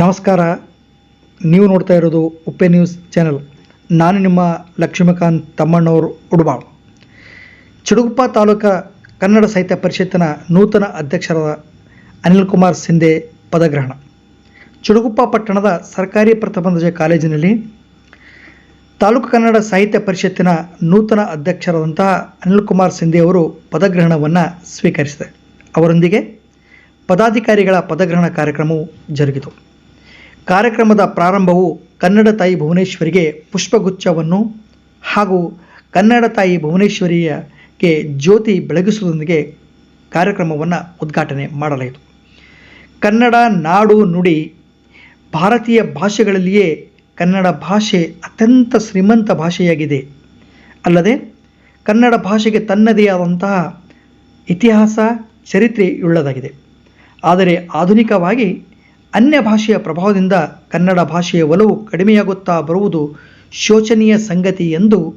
ನಮಸ್ಕಾರ. ನೀವು ನೋಡ್ತಾ ಇರೋದು ಉಪ್ಪೆ ನ್ಯೂಸ್ ಚಾನೆಲ್. ನಾನು ನಿಮ್ಮ ಲಕ್ಷ್ಮೀಕಾಂತ್ ತಮ್ಮಣ್ಣವರು ಉಡುಬಾಳ್ ಚಿಡುಗುಪ್ಪ ತಾಲೂಕ ಕನ್ನಡ ಸಾಹಿತ್ಯ ಪರಿಷತ್ತಿನ ನೂತನ ಅಧ್ಯಕ್ಷರಾದ ಅನಿಲ್ ಕುಮಾರ್ ಸಿಂಧೆ ಪದಗ್ರಹಣ. ಚಿಡುಗುಪ್ಪ ಪಟ್ಟಣದ ಸರ್ಕಾರಿ ಪ್ರಥಮ ದರ್ಜೆ ಕಾಲೇಜಿನಲ್ಲಿ ತಾಲೂಕು ಕನ್ನಡ ಸಾಹಿತ್ಯ ಪರಿಷತ್ತಿನ ನೂತನ ಅಧ್ಯಕ್ಷರಾದಂತಹ ಅನಿಲ್ ಕುಮಾರ್ ಸಿಂಧೆ ಅವರು ಪದಗ್ರಹಣವನ್ನು ಸ್ವೀಕರಿಸಿದೆ. ಅವರೊಂದಿಗೆ ಪದಾಧಿಕಾರಿಗಳ ಪದಗ್ರಹಣ ಕಾರ್ಯಕ್ರಮವು ಜರುಗಿತು. ಕಾರ್ಯಕ್ರಮದ ಪ್ರಾರಂಭವು ಕನ್ನಡ ತಾಯಿ ಭುವನೇಶ್ವರಿಗೆ ಪುಷ್ಪಗುಚ್ಛವನ್ನು ಹಾಗೂ ಕನ್ನಡ ತಾಯಿ ಭುವನೇಶ್ವರಿಯಕ್ಕೆ ಜ್ಯೋತಿ ಬೆಳಗಿಸುವುದೊಂದಿಗೆ ಕಾರ್ಯಕ್ರಮವನ್ನು ಉದ್ಘಾಟನೆ ಮಾಡಲಾಯಿತು. ಕನ್ನಡ ನಾಡು ನುಡಿ ಭಾರತೀಯ ಭಾಷೆಗಳಲ್ಲಿಯೇ ಕನ್ನಡ ಭಾಷೆ ಅತ್ಯಂತ ಶ್ರೀಮಂತ ಭಾಷೆಯಾಗಿದೆ. ಅಲ್ಲದೆ ಕನ್ನಡ ಭಾಷೆಗೆ ತನ್ನದೇ ಆದಂತಹ ಇತಿಹಾಸ, ಚರಿತ್ರೆಯುಳ್ಳದಾಗಿದೆ. ಆದರೆ ಆಧುನಿಕವಾಗಿ ಅನ್ಯ ಭಾಷೆಯ ಪ್ರಭಾವದಿಂದ ಕನ್ನಡ ಭಾಷೆಯ ಒಲವು ಕಡಿಮೆಯಾಗುತ್ತಾ ಬರುವುದು ಶೋಚನೀಯ ಸಂಗತಿ ಎಂದು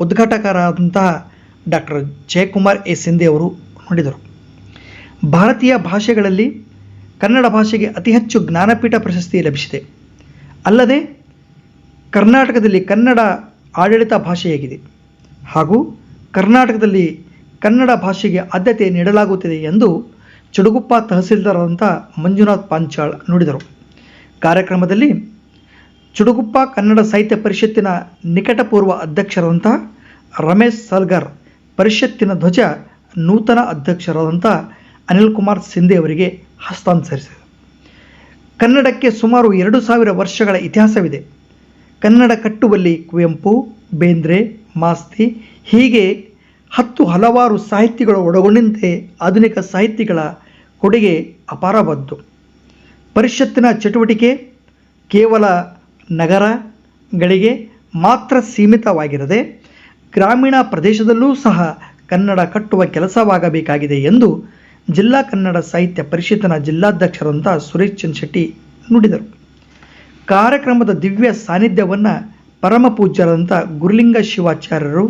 ಉದ್ಘಾಟಕರಾದಂತಹ ಡಾಕ್ಟರ್ ಜಯಕುಮಾರ್ ಎ ಸಿಂಧೆ ಅವರು ನುಡಿದರು. ಭಾರತೀಯ ಭಾಷೆಗಳಲ್ಲಿ ಕನ್ನಡ ಭಾಷೆಗೆ ಅತಿ ಹೆಚ್ಚು ಜ್ಞಾನಪೀಠ ಪ್ರಶಸ್ತಿ ಲಭಿಸಿದೆ. ಅಲ್ಲದೆ ಕರ್ನಾಟಕದಲ್ಲಿ ಕನ್ನಡ ಆಡಳಿತ ಭಾಷೆಯಾಗಿದೆ. ಹಾಗೂ ಕರ್ನಾಟಕದಲ್ಲಿ ಕನ್ನಡ ಭಾಷೆಗೆ ಆದ್ಯತೆ ನೀಡಲಾಗುತ್ತಿದೆ ಎಂದು ಚುಡುಗುಪ್ಪ ತಹಸೀಲ್ದಾರಾದಂಥ ಮಂಜುನಾಥ್ ಪಾಂಚಾಳ್ ನುಡಿದರು. ಕಾರ್ಯಕ್ರಮದಲ್ಲಿ ಚುಡುಗುಪ್ಪ ಕನ್ನಡ ಸಾಹಿತ್ಯ ಪರಿಷತ್ತಿನ ನಿಕಟಪೂರ್ವ ಅಧ್ಯಕ್ಷರಾದಂಥ ರಮೇಶ್ ಸಲ್ಗರ್, ಪರಿಷತ್ತಿನ ಧ್ವಜ ನೂತನ ಅಧ್ಯಕ್ಷರಾದಂಥ ಅನಿಲ್ ಕುಮಾರ್ ಸಿಂಧೆ ಅವರಿಗೆ ಹಸ್ತಾಂತರಿಸಿದರು. ಕನ್ನಡಕ್ಕೆ ಸುಮಾರು ಎರಡು ಸಾವಿರ ವರ್ಷಗಳ ಇತಿಹಾಸವಿದೆ. ಕನ್ನಡ ಕಟ್ಟುವಲ್ಲಿ ಕುವೆಂಪು, ಬೇಂದ್ರೆ, ಮಾಸ್ತಿ ಹೀಗೆ ಹತ್ತು ಹಲವಾರು ಸಾಹಿತ್ಯಗಳು ಒಳಗೊಂಡಂತೆ ಆಧುನಿಕ ಸಾಹಿತ್ಯಗಳ ಕೊಡುಗೆ ಅಪಾರವಾದ್ದು ಪರಿಷತ್ತಿನ ಚಟುವಟಿಕೆ ಕೇವಲ ನಗರಗಳಿಗೆ ಮಾತ್ರ ಸೀಮಿತವಾಗಿರದೆ ಗ್ರಾಮೀಣ ಪ್ರದೇಶದಲ್ಲೂ ಸಹ ಕನ್ನಡ ಕಟ್ಟುವ ಕೆಲಸವಾಗಬೇಕಾಗಿದೆ ಎಂದು ಜಿಲ್ಲಾ ಕನ್ನಡ ಸಾಹಿತ್ಯ ಪರಿಷತ್ತಿನ ಜಿಲ್ಲಾಧ್ಯಕ್ಷರಂತ ಸುರೇಶ್ ಚಂದ್ ಶೆಟ್ಟಿ ನುಡಿದರು. ಕಾರ್ಯಕ್ರಮದ ದಿವ್ಯ ಸಾನ್ನಿಧ್ಯವನ್ನು ಪರಮ ಪೂಜ್ಯರಾದಂಥ ಗುರುಲಿಂಗ ಶಿವಾಚಾರ್ಯರು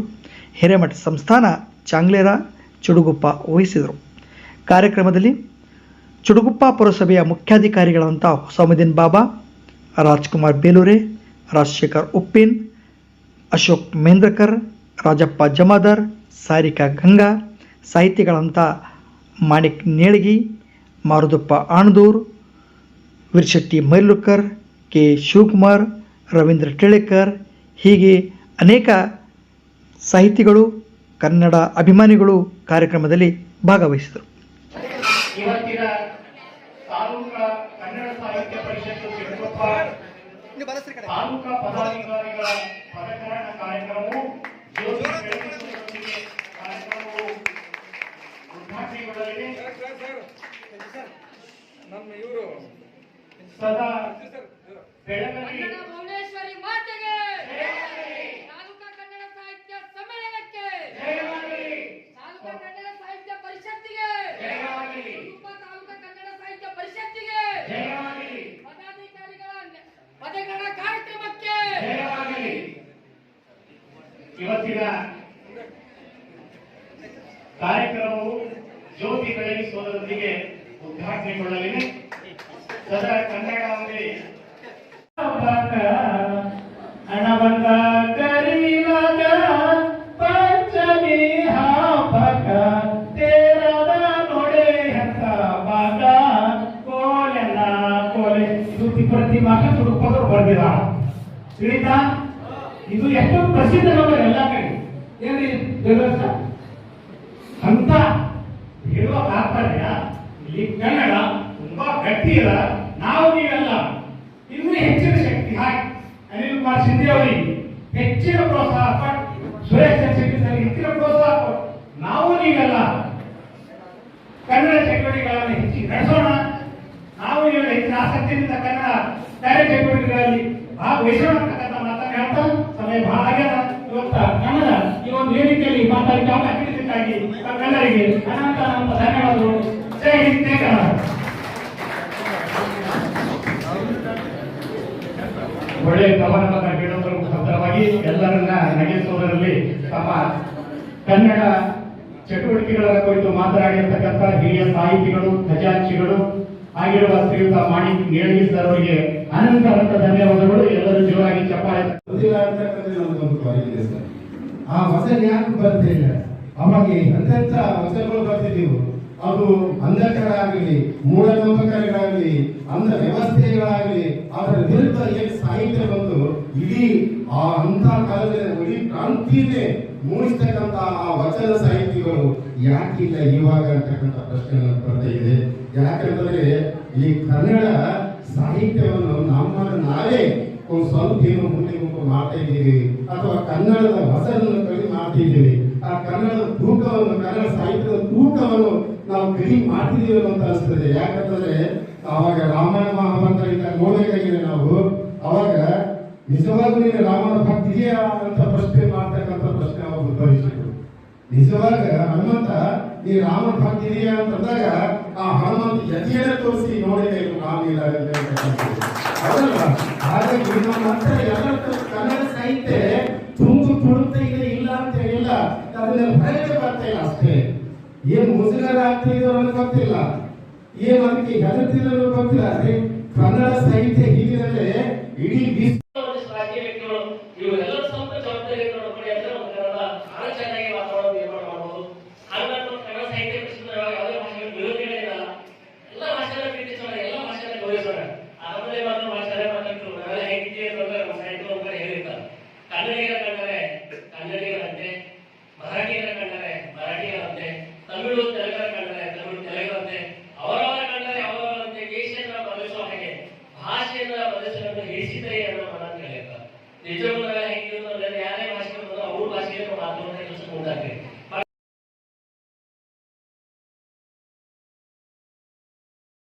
ಹಿರೇಮಠ ಸಂಸ್ಥಾನ ಚಾಂಗ್ಲೇರ ಚುಡುಗುಪ್ಪ ವಹಿಸಿದರು. ಕಾರ್ಯಕ್ರಮದಲ್ಲಿ ಚುಡುಗುಪ್ಪ ಪುರಸಭೆಯ ಮುಖ್ಯಾಧಿಕಾರಿಗಳಂಥ ಹೊಸಮುದ್ದೀನ್ ಬಾಬಾ, ರಾಜ್ಕುಮಾರ್ ಬೇಲೂರೆ, ರಾಜಶೇಖರ್ ಉಪ್ಪಿನ್, ಅಶೋಕ್ ಮೇಂದ್ರಕರ್, ರಾಜಪ್ಪ ಜಮಾದರ್, ಸಾರಿಕಾ ಗಂಗಾ ಸಾಹಿತಿಗಳಂಥ ಮಾಣಿಕ್ ನೇಳಗಿ, ಮಾರುದಪ್ಪ ಆಣದೂರ್, ವೀರಶೆಟ್ಟಿ ಮೈಲುಕರ್ ಕೆ ಶಿವಕುಮಾರ್, ರವೀಂದ್ರ ಟಿಳೇಕರ್, ಹೀಗೆ ಅನೇಕ ಸಾಹಿತಿಗಳು, ಕನ್ನಡ ಅಭಿಮಾನಿಗಳು ಕಾರ್ಯಕ್ರಮದಲ್ಲಿ ಭಾಗವಹಿಸಿದರು ಇವತ್ತಿನ ತಾಲೂಕಾ ಕನ್ನಡ ಸಾಹಿತ್ಯ ಪರಿಷತ್ತು ಚಿತ್ರಕೊಪ್ಪ ತಾಲೂಕಾ ಪದಾಧಿಕಾರಿಗಳ ಪದಗ್ರಹಣ ಕಾರ್ಯಕ್ರಮವು ಜ್ಯೋತಿ ಬೆಳಗಿಸುವುದರೊಂದಿಗೆ ಕಾರ್ಯಕ್ರಮವು ಉದ್ಘಾಟನೆಗೊಳ್ಳಲಿದೆ ನಮ್ಮ ಇವರು ಸದಾ ಬೆಳಗಲಿ ಕನ್ನಡ ಭುವನೇಶ್ವರಿ ಮಾತೆಗೆ ತಾಲೂಕಾ ಕನ್ನಡ ಸಾಹಿತ್ಯ ಸಮ್ಮೇಳನಕ್ಕೆ ತಾಲೂಕಾ ಕನ್ನಡ ಸಾಹಿತ್ಯ ಪರಿಷತ್ತಿಗೆ ಉಪ ತಾಲೂಕಾ ಕನ್ನಡ ಸಾಹಿತ್ಯ ಪರಿಷತ್ತಿಗೆ ಪದಾಧಿಕಾರಿಗಳ ನೆ- ಪದಗ್ರಹಣ ಕಾರ್ಯಕ್ರಮಕ್ಕೆ ಇವತ್ತಿನ ಕಾರ್ಯಕ್ರಮವು ಜ್ಯೋತಿ ಬೆಳಗಿಸುವುದರೊಂದಿಗೆ ಉದ್ಘಾಟನೆಗೊಳ್ಳಲಿದೆ ಸದಾ ಕನ್ನಡಾಂಬೆ ಹಣವಂತ ಕರೀಲಾಗ ಪಂಚಮಿ ಹಬ್ಬಕ ತೇರದ ನೋಡೆ ಅಂತ ಬಾಗ ಕೋಲೆನ ಕೋಲೆ. ಇದು ಪ್ರತಿ ಮಾಸ ತುಡುಕೋದ್ರು ಬರ್ದಿರ ತಿಳಿತಾ? ಇದು ಎಷ್ಟು ಪ್ರಸಿದ್ಧ ನಮ್ಮ ಎಲ್ಲ ಕಡೆ. ಏನ್ರಿ ಅಂತ ಹೇಳುವ ತಾತ್ಪರ್ಯ ಇಲ್ಲಿ ಕನ್ನಡ ತುಂಬಾ ಗಟ್ಟಿ ಅದ. ನಾವು ನೀವೆಲ್ಲ ಇನ್ನೂ ಹೆಚ್ಚಿನ ಶಕ್ತಿ ಹಾಕಿ, ಅನಿಲ್ ಕುಮಾರ್ ಶಿಂದೆ ಅವರಿಗೆ ಹೆಚ್ಚಿನ ಪ್ರೋತ್ಸಾಹ ಕೊಟ್ಟು, ಸುರೇಶ್ ಶೆಟ್ಟಿ ಸರ್ ಹೆಚ್ಚಿನ ಪ್ರೋತ್ಸಾಹ ಕೊಟ್ಟು, ನಾವು ನೀವೆಲ್ಲ ಕನ್ನಡ ಚಟುವಟಿಕೆಗಳನ್ನು ಹೆಚ್ಚಿಗೆ ನಡೆಸೋಣ. ನಾವು ನೀವೆಲ್ಲ ಹೆಚ್ಚಿನ ಆಸಕ್ತಿಯಿಂದ ಕನ್ನಡ ಕಾರ್ಯ ಚಟುವಟಿಕೆಗಳಲ್ಲಿ ಭಾಗವಹಿಸೋಣ ಅಂತಕ್ಕಂಥ ಮಾತನ್ನು ಹೇಳ್ತಾ ಸಮಯ ಬಹಳ ಆಗ್ಯದ ಇವತ್ತ ಕನ್ನಡ ಈ ಒಂದು ವೇದಿಕೆಯಲ್ಲಿ ಗಮನ ನೀಡಿದ್ದಕ್ಕಾಗಿ ತಮ್ಮೆಲ್ಲರಿಗೆ ಅನಂತ ಅನಂತ ಧನ್ಯವಾದಗಳು. ಜೈ ಹಿಂದ್ ಜೈ ಕನ್ನಡ. ಒಳ್ಳೆಯ ಗಮನವನ್ನು ನೀಡುವುದರ ಮುಖಾಂತರವಾಗಿ ಎಲ್ಲರನ್ನ ನಗಿಸುವುದರಲ್ಲಿ ತಮ್ಮ ಕನ್ನಡ ಚಟುವಟಿಕೆಗಳ ಕುರಿತು ಮಾತನಾಡಿರ್ತಕ್ಕಂಥ ಹಿರಿಯ ಸಾಹಿತಿಗಳು ಖಜಾಂಚಿಗಳು ಆಗಿರುವ ಶ್ರೀಯುತ ಮಾಣಿಕ್ ನೇಳಗಿ ಸರ್ ಅವರಿಗೆ ಅನಂತ ಅನಂತ ಧನ್ಯವಾದಗಳು. ಎಲ್ಲರೂ ಜೋರಾಗಿ ಚಪ್ಪಾಳೆ ಆ ವಚನ ಯಾಕೆ ಬರ್ತಿಲ್ಲ ಅವಾಗೆ ಎಂತೆಂಥ ವಚನಗಳು ಬರ್ತಿದ್ದೀವು ಅದು ಅಂಧಕರಾಗಲಿ ಮೂಢನಂಬಕರಾಗಲಿ ಅಂಧ ವ್ಯವಸ್ಥೆಗಳಾಗಲಿ ಅದರ ವಿರುದ್ಧ ಏನು ಸಾಹಿತ್ಯ ಬಂದು ಇಡೀ ಆ ಅಂತ ಕಾಲದಲ್ಲಿ ಇಡೀ ಕ್ರಾಂತಿನೇ ಮೂಡಿಸ್ತಕ್ಕಂಥ ಆ ವಚನ ಸಾಹಿತ್ಯಗಳು ಯಾಕಿಲ್ಲ ಇವಾಗ ಅಂತಕ್ಕಂಥ ಪ್ರಶ್ನೆ ಬರ್ತಾ ಇದೆ. ಯಾಕಂತಂದ್ರೆ ಈ ಕನ್ನಡ ಸಾಹಿತ್ಯವನ್ನು ನಮ್ಮ ನಾವೇ ಒಂದು ಸ್ವಲ್ಪ ಏನು ಮುಂದೆ ಮಾಡ್ತಾ ಇದ್ದೀವಿ ಅಥವಾ ಕನ್ನಡದ ಹೊಸರನ್ನು ಕಡಿಮೆ ಮಾಡ್ತಿದ್ದೀವಿ ಆ ಕನ್ನಡದ ತೂಕವನ್ನು, ಕನ್ನಡ ಸಾಹಿತ್ಯದ ತೂಕವನ್ನು ನಾವು ಕಡಿಮೆ ಮಾಡ್ತಿದ್ದೀವಿ ಅಂತ ಅನಿಸ್ತದೆ. ಯಾಕಂತಂದ್ರೆ ಅವಾಗ ರಾಮಾಯಣ ಮಹಾಭಾರತ ಇದ್ದಾಗ ನೋಡಬೇಕಾಗಿದೆ ನಾವು. ಅವಾಗ ನಿಜವಾಗ್ಲೂ ರಾಮನ ಭಕ್ತಿ ಅಂತ ಪ್ರಶ್ನೆ ಮಾಡ್ತಕ್ಕಂಥ ಪ್ರಶ್ನೆ ಅವಾಗ ಉದ್ಭವಿಸಿದ್ರು ನಿಜವಾಗ ಹನುಮಂತ ಈ ರಾಮನ ಭಕ್ತಿ ಅಂತಂದಾಗ ಆ ಹನುಮಂತ ಯತಿಯನ್ನ ತೋರಿಸಿ ನೋಡಿದೆ ನಾವು ಇಲ್ಲ ಕನ್ನಡ ಸಾಹಿತ್ಯ ತುಂಬು ತುಳುಕ್ತ ಇಲ್ಲ ಅಂತ ಹೇಳಿಲ್ಲ ಅದನ್ನ ಹೊರಗೆ ಬರ್ತಾ ಇಲ್ಲ ಅಷ್ಟೇ ಏನ್ ಮುಜುಗರ ಆಗ್ತಿದ್ರು ಅನ್ನೋದು ಗೊತ್ತಿಲ್ಲ ಏನ್ ಅದಕ್ಕೆ ಹೆದರ್ತಿದ್ರು ಗೊತ್ತಿಲ್ಲ ಅದೇ ಕನ್ನಡ ಸಾಹಿತ್ಯ ಹೀಗಿರಲೇ ಇಡೀ ರಾಜ್ಯ ವ್ಯಕ್ತಿಗಳು ಇವರೆಲ್ಲರೂ ಸ್ವಂತ ಜವಾಬ್ದಾರಿ ಆಲೋಚನೆ ಕನ್ನಡಿಗರ ಕಂಡರೆ ಕನ್ನಡಿಗರಂತೆ ಮರಾಠಿಯರ ಕಂಡರೆ ಮರಾಠಿಯರಂತೆ ತಮಿಳು ತೆಲುಗರ ಕಂಡರೆ ತಮಿಳು ತೆಲುಗರಂತೆ ಅವರವರ ಕಂಡರೆ ಅವರವರಂತೆ ದೇಶದ ಪ್ರದೇಶ ಹಾಗೆ ಭಾಷೆಯನ್ನ ಬದಲಿಸುವುದನ್ನು ಇಳಿಸಿದರೆ ಅನ್ನೋ ಮಾತನ್ನು ಹೇಳಿರ್ತಾರೆ ನಿಜವಾಗ್ಲೂ ಹೆಂಗಿದ್ರು ಯಾರೇ ಭಾಷೆ ಬಂದರೂ ಅವ್ರ ಭಾಷೆಯನ್ನು ಮಾತನಾಡೋದಕ್ಕೆ ಕೆಲಸ ಮುಂದಾಗ್ತದೆ